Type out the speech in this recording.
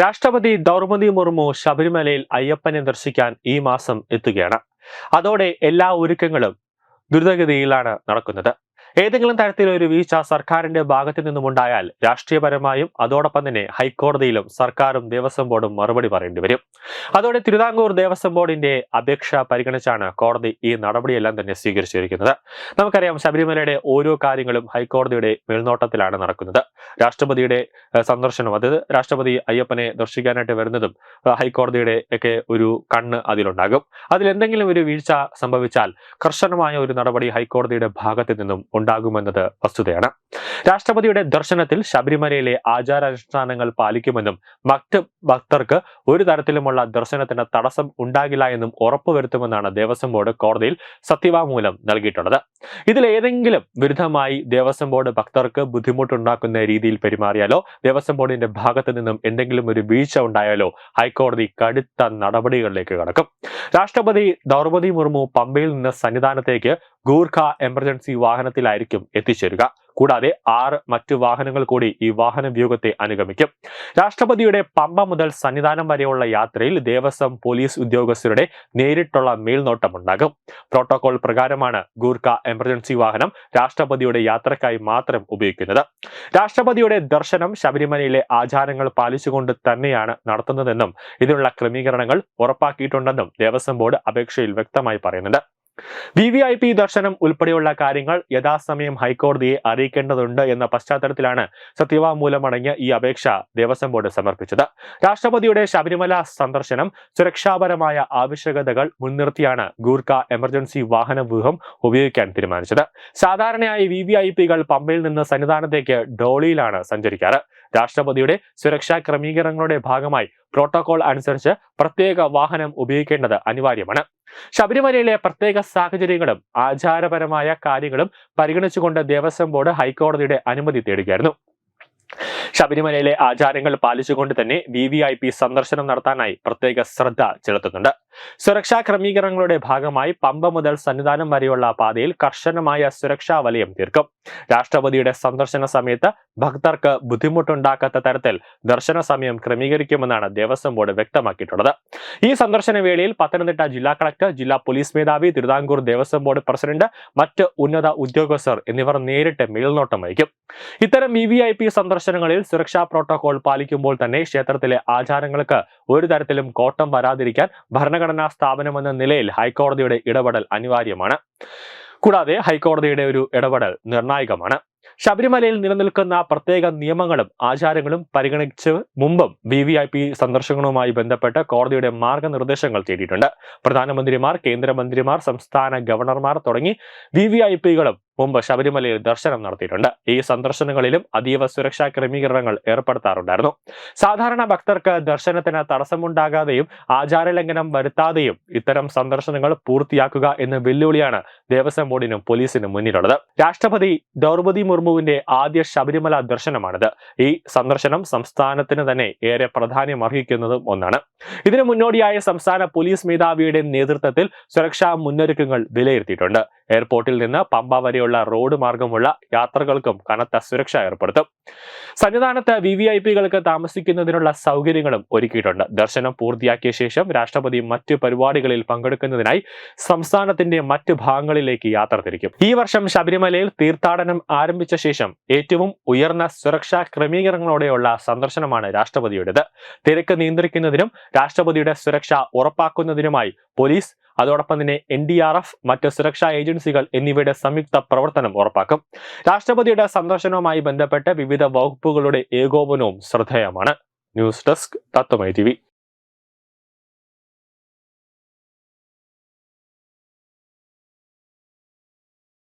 രാഷ്ട്രപതി ദ്രൗപദി മുർമു ശബരിമലയിൽ അയ്യപ്പനെ ദർശിക്കാൻ ഈ മാസം എത്തുകയാണ്. അതോടെ എല്ലാ ഒരുക്കങ്ങളും ദ്രുതഗതിയിലാണ് നടക്കുന്നത്. ഏതെങ്കിലും തരത്തിലൊരു വീഴ്ച സർക്കാരിന്റെ ഭാഗത്തു നിന്നുമുണ്ടായാൽ രാഷ്ട്രീയപരമായും അതോടൊപ്പം തന്നെ ഹൈക്കോടതിയിലും സർക്കാരും ദേവസ്വം ബോർഡും മറുപടി പറയേണ്ടി വരും. അതോടെ തിരുവിതാംകൂർ ദേവസ്വം ബോർഡിന്റെ അപേക്ഷ പരിഗണിച്ചാണ് കോടതി ഈ നടപടിയെല്ലാം തന്നെ സ്വീകരിച്ചിരിക്കുന്നത്. നമുക്കറിയാം ശബരിമലയുടെ ഓരോ കാര്യങ്ങളും ഹൈക്കോടതിയുടെ മേൽനോട്ടത്തിലാണ് നടക്കുന്നത്. രാഷ്ട്രപതിയുടെ സന്ദർശനം അതായത് രാഷ്ട്രപതി അയ്യപ്പനെ ദർശിക്കാനായിട്ട് വരുന്നതും ഹൈക്കോടതിയുടെ ഒക്കെ ഒരു കണ്ണ് അതിലുണ്ടാകും. അതിൽ എന്തെങ്കിലും ഒരു വീഴ്ച സംഭവിച്ചാൽ കർശനമായ ഒരു നടപടി ഹൈക്കോടതിയുടെ ഭാഗത്തു നിന്നും ഉണ്ടാകുമെന്നത് വസ്തുതയാണ്. രാഷ്ട്രപതിയുടെ ദർശനത്തിൽ ശബരിമലയിലെ ആചാരാനുഷ്ഠാനങ്ങൾ പാലിക്കുമെന്നും മറ്റ് ഭക്തർക്ക് ഒരു തരത്തിലുമുള്ള ദർശനത്തിന് തടസ്സം ഉണ്ടാകില്ല എന്നും ഉറപ്പുവരുത്തുമെന്നാണ് ദേവസ്വം ബോർഡ് കോടതിയിൽ സത്യവാങ്മൂലം നൽകിയിട്ടുള്ളത്. ഇതിലേതെങ്കിലും വിരുദ്ധമായി ദേവസ്വം ബോർഡ് ഭക്തർക്ക് ബുദ്ധിമുട്ടുണ്ടാക്കുന്ന രീതിയിൽ പെരുമാറിയാലോ? ദേവസ്വം ബോർഡിന്റെ ഭാഗത്ത് നിന്നും എന്തെങ്കിലും ഒരു വീഴ്ച ഉണ്ടായാലോ ഹൈക്കോടതി കടുത്ത നടപടികളിലേക്ക് കടക്കും. രാഷ്ട്രപതി ദ്രൗപദി മുർമു പമ്പയിൽ നിന്ന് സന്നിധാനത്തേക്ക് ഗൂർഖ എമർജൻസി വാഹനത്തിലായിരിക്കും എത്തിച്ചേരുക. കൂടാതെ ആറ് മറ്റു വാഹനങ്ങൾ കൂടി ഈ വാഹന വ്യൂഹത്തെ അനുഗമിക്കും. രാഷ്ട്രപതിയുടെ പമ്പ മുതൽ സന്നിധാനം വരെയുള്ള യാത്രയിൽ ദേവസ്വം പോലീസ് ഉദ്യോഗസ്ഥരുടെ നേരിട്ടുള്ള മേൽനോട്ടമുണ്ടാകും. പ്രോട്ടോകോൾ പ്രകാരമാണ് ഗൂർഖ എമർജൻസി വാഹനം രാഷ്ട്രപതിയുടെ യാത്രക്കായി മാത്രം ഉപയോഗിക്കുന്നത്. രാഷ്ട്രപതിയുടെ ദർശനം ശബരിമലയിലെ ആചാരങ്ങൾ പാലിച്ചുകൊണ്ട് തന്നെയാണ് നടത്തുന്നതെന്നും ഇതിനുള്ള ക്രമീകരണങ്ങൾ ഉറപ്പാക്കിയിട്ടുണ്ടെന്നും ദേവസ്വം ബോർഡ് അപേക്ഷയിൽ വ്യക്തമായി പറയുന്നുണ്ട്. വി വി ഐ പി ദർശനം ഉൾപ്പെടെയുള്ള കാര്യങ്ങൾ യഥാസമയം ഹൈക്കോടതിയെ അറിയിക്കേണ്ടതുണ്ട് എന്ന പശ്ചാത്തലത്തിലാണ് സത്യവാങ്മൂലം അടങ്ങിയ ഈ അപേക്ഷ ദേവസ്വം ബോർഡ് സമർപ്പിച്ചത്. രാഷ്ട്രപതിയുടെ ശബരിമല സന്ദർശനം സുരക്ഷാപരമായ ആവശ്യകതകൾ മുൻനിർത്തിയാണ് ഗൂർഖ എമർജൻസി വാഹന വ്യൂഹം ഉപയോഗിക്കാൻ തീരുമാനിച്ചത്. സാധാരണയായി വി വി ഐ പികൾ പമ്പയിൽ നിന്ന് സന്നിധാനത്തേക്ക് ഡോളിയിലാണ് സഞ്ചരിക്കാറ്. രാഷ്ട്രപതിയുടെ സുരക്ഷാ ക്രമീകരണങ്ങളുടെ ഭാഗമായി പ്രോട്ടോകോൾ അനുസരിച്ച് പ്രത്യേക വാഹനം ഉപയോഗിക്കേണ്ടത് അനിവാര്യമാണ്. ശബരിമലയിലെ പ്രത്യേക സാഹചര്യങ്ങളും ആചാരപരമായ കാര്യങ്ങളും പരിഗണിച്ചുകൊണ്ട് ദേവസ്വം ബോർഡ് ഹൈക്കോടതിയുടെ അനുമതി തേടുകയായിരുന്നു. ശബരിമലയിലെ ആചാരങ്ങൾ പാലിച്ചുകൊണ്ട് തന്നെ വി സന്ദർശനം നടത്താനായി പ്രത്യേക ശ്രദ്ധ ചെലുത്തുന്നുണ്ട്. സുരക്ഷാ ക്രമീകരണങ്ങളുടെ ഭാഗമായി പമ്പ മുതൽ സന്നിധാനം വരെയുള്ള പാതയിൽ കർശനമായ സുരക്ഷാ വലയം തീർക്കും. രാഷ്ട്രപതിയുടെ സന്ദർശന സമയത്ത് ഭക്തർക്ക് ബുദ്ധിമുട്ടുണ്ടാക്കാത്ത തരത്തിൽ ദർശന സമയം ക്രമീകരിക്കുമെന്നാണ് ദേവസ്വം ബോർഡ് വ്യക്തമാക്കിയിട്ടുള്ളത്. ഈ സന്ദർശന വേളയിൽ പത്തനംതിട്ട ജില്ലാ കളക്ടർ ജില്ലാ പോലീസ് മേധാവി തിരുവിതാംകൂർ ദേവസ്വം ബോർഡ് പ്രസിഡന്റ് മറ്റ് ഉന്നത ഉദ്യോഗസ്ഥർ എന്നിവർ നേരിട്ട് മേൽനോട്ടം വഹിക്കും. ഇത്തരം ഐ പി സന്ദർശനങ്ങളിൽ സുരക്ഷാ പ്രോട്ടോകോൾ പാലിക്കുമ്പോൾ തന്നെ ക്ഷേത്രത്തിലെ ആചാരങ്ങൾക്ക് ഒരു തരത്തിലും കോട്ടം വരാതിരിക്കാൻ ഭരണഘടനാ സ്ഥാപനമെന്ന നിലയിൽ ഹൈക്കോടതിയുടെ ഇടപെടൽ അനിവാര്യമാണ്. കൂടാതെ ഹൈക്കോടതിയുടെ ഒരു ഇടപെടൽ നിർണായകമാണ്. ശബരിമലയിൽ നിലനിൽക്കുന്ന പ്രത്യേക നിയമങ്ങളും ആചാരങ്ങളും പരിഗണിച്ച് മുമ്പും വി വി ഐ പി സന്ദർശനങ്ങളുമായി ബന്ധപ്പെട്ട് കോടതിയുടെ മാർഗനിർദ്ദേശങ്ങൾ തേടിയിട്ടുണ്ട്. പ്രധാനമന്ത്രിമാർ കേന്ദ്രമന്ത്രിമാർ സംസ്ഥാന ഗവർണർമാർ തുടങ്ങി വി വി ഐ പികളും മുമ്പ് ശബരിമലയിൽ ദർശനം നടത്തിയിട്ടുണ്ട്. ഈ സന്ദർശനങ്ങളിലും അതീവ സുരക്ഷാ ക്രമീകരണങ്ങൾ ഏർപ്പെടുത്താറുണ്ടായിരുന്നു. സാധാരണ ഭക്തർക്ക് ദർശനത്തിന് തടസ്സമുണ്ടാകാതെയും ആചാരലംഘനം വരുത്താതെയും ഇത്തരം സന്ദർശനങ്ങൾ പൂർത്തിയാക്കുക എന്ന വെല്ലുവിളിയാണ് ദേവസ്വം ബോർഡിനും പോലീസിനും മുന്നിലുള്ളത്. രാഷ്ട്രപതി ദ്രൗപദി മുർമുവിന്റെ ആദ്യ ശബരിമല ദർശനമാണിത്. ഈ സന്ദർശനം സംസ്ഥാനത്തിന് തന്നെ ഏറെ പ്രാധാന്യം അർഹിക്കുന്നതും ഒന്നാണ്. ഇതിനു മുന്നോടിയായ സംസ്ഥാന പോലീസ് മേധാവിയുടെ നേതൃത്വത്തിൽ സുരക്ഷാ മുന്നൊരുക്കങ്ങൾ വിലയിരുത്തിയിട്ടുണ്ട്. എയർപോർട്ടിൽ നിന്ന് പമ്പ വരെയുള്ള റോഡ് മാർഗമുള്ള യാത്രകൾക്കും കനത്ത സുരക്ഷ ഏർപ്പെടുത്തും. സന്നിധാനത്ത് വി വി ഐ പികൾക്ക് താമസിക്കുന്നതിനുള്ള സൗകര്യങ്ങളും ഒരുക്കിയിട്ടുണ്ട്. ദർശനം പൂർത്തിയാക്കിയ ശേഷം രാഷ്ട്രപതി മറ്റ് പരിപാടികളിൽ പങ്കെടുക്കുന്നതിനായി സംസ്ഥാനത്തിന്റെ മറ്റു ഭാഗങ്ങളിലേക്ക് യാത്ര തിരിക്കും. ഈ വർഷം ശബരിമലയിൽ തീർത്ഥാടനം ആരംഭിച്ച ശേഷം ഏറ്റവും ഉയർന്ന സുരക്ഷാ ക്രമീകരണങ്ങളോടെയുള്ള സന്ദർശനമാണ് രാഷ്ട്രപതിയുടേത്. തിരക്ക് നിയന്ത്രിക്കുന്നതിനും രാഷ്ട്രപതിയുടെ സുരക്ഷ ഉറപ്പാക്കുന്നതിനുമായി പോലീസ് അതോടൊപ്പം തന്നെ എൻ ഡി ആർ എഫ് മറ്റ് സുരക്ഷാ ഏജൻസികൾ എന്നിവയുടെ സംയുക്ത പ്രവർത്തനം ഉറപ്പാക്കും. രാഷ്ട്രപതിയുടെ സന്ദർശനവുമായി ബന്ധപ്പെട്ട് വിവിധ വകുപ്പുകളുടെ ഏകോപനവും ശ്രദ്ധേയമാണ്. ന്യൂസ് ഡെസ്ക് തത്വമൈ ടി